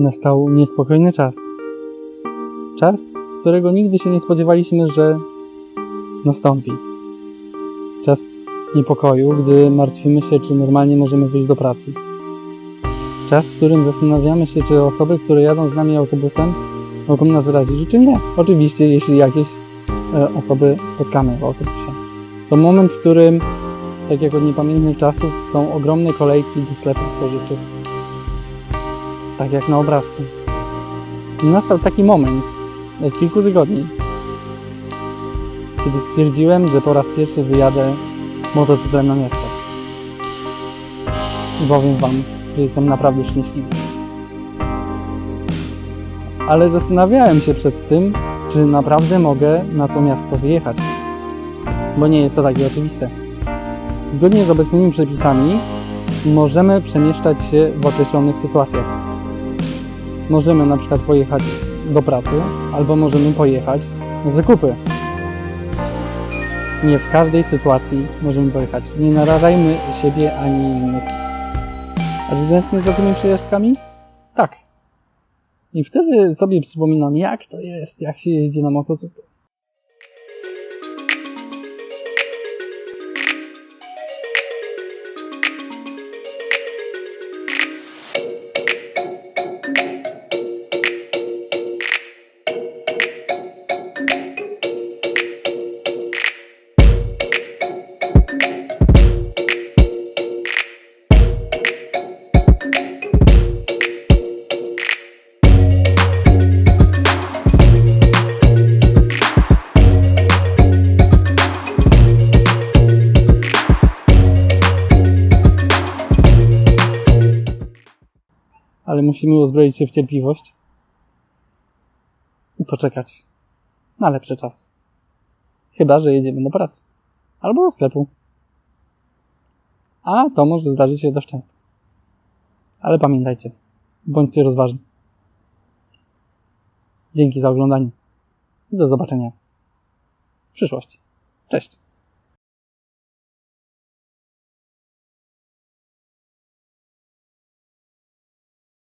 nastał niespokojny czas. Czas, którego nigdy się nie spodziewaliśmy, że nastąpi. Czas niepokoju, gdy martwimy się, czy normalnie możemy wyjść do pracy. Czas, w którym zastanawiamy się, czy osoby, które jadą z nami autobusem, mogą nas zarazić, czy nie. Oczywiście, jeśli jakieś e, osoby spotkamy w autobusie. To moment, w którym, tak jak od niepamiętnych czasów, są ogromne kolejki do sklepów spożywczych. Tak jak na obrazku. Nastał taki moment od kilku tygodni, kiedy stwierdziłem, że po raz pierwszy wyjadę motocyklem na miasto. I powiem Wam, że jestem naprawdę szczęśliwy. Ale zastanawiałem się przed tym, czy naprawdę mogę na to miasto wyjechać. Bo nie jest to takie oczywiste. Zgodnie z obecnymi przepisami możemy przemieszczać się w określonych sytuacjach. Możemy na przykład pojechać do pracy, albo możemy pojechać na zakupy. Nie w każdej sytuacji możemy pojechać. Nie narażajmy siebie ani innych. A czy tęsknię za tymi przejażdżkami? Tak. I wtedy sobie przypominam, jak to jest, jak się jeździ na motocyklu. Ale musimy uzbroić się w cierpliwość i poczekać na lepszy czas. Chyba, że jedziemy do pracy albo do sklepu. A to może zdarzyć się dość często. Ale pamiętajcie, bądźcie rozważni. Dzięki za oglądanie i do zobaczenia w przyszłości. Cześć.